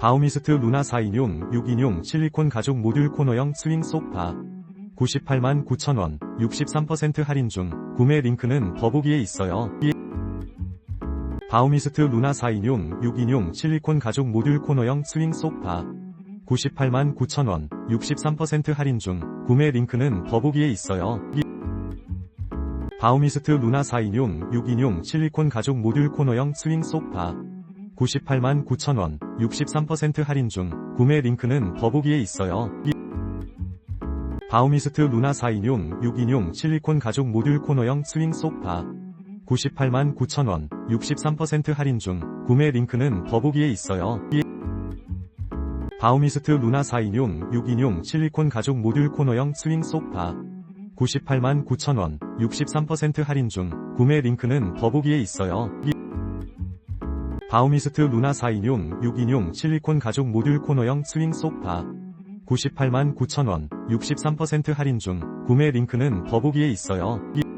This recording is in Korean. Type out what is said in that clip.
바우미스트 루나 4인용, 6인용 실리콘 가죽 모듈 코너형 스윙 소파. 98만 9천원 63% 할인 중. 구매 링크는 더보기에 있어요. 이- 바우미스트 루나 4인용, 6인용 실리콘 가죽 모듈 코너형 스윙 소파. 98만 9천원 63% 할인 중. 구매 링크는 더보기에 있어요. 이- 바우미스트 루나 4인용, 6인용 실리콘 가죽 모듈 코너형 스윙 소파 98만 9천원 63% 할인 중 구매 링크는 더보기에 있어요. 이- 바우미스트 루나 4인용, 6인용 실리콘 가죽 모듈 코너형 스윙 소파 98만 9천원 63% 할인 중 구매 링크는 더보기에 있어요. 이- 바우미스트 루나 4인용, 6인용 실리콘 가죽 모듈 코너형 스윙 소파 98만 9천원 63% 할인 중 구매 링크는 더보기에 있어요. 이- 바우미스트 루나 4인용, 6인용 실리콘 가죽 모듈 코너형 스윙 소파 98만 9천원 63% 할인 중 구매 링크는 더보기에 있어요. 이-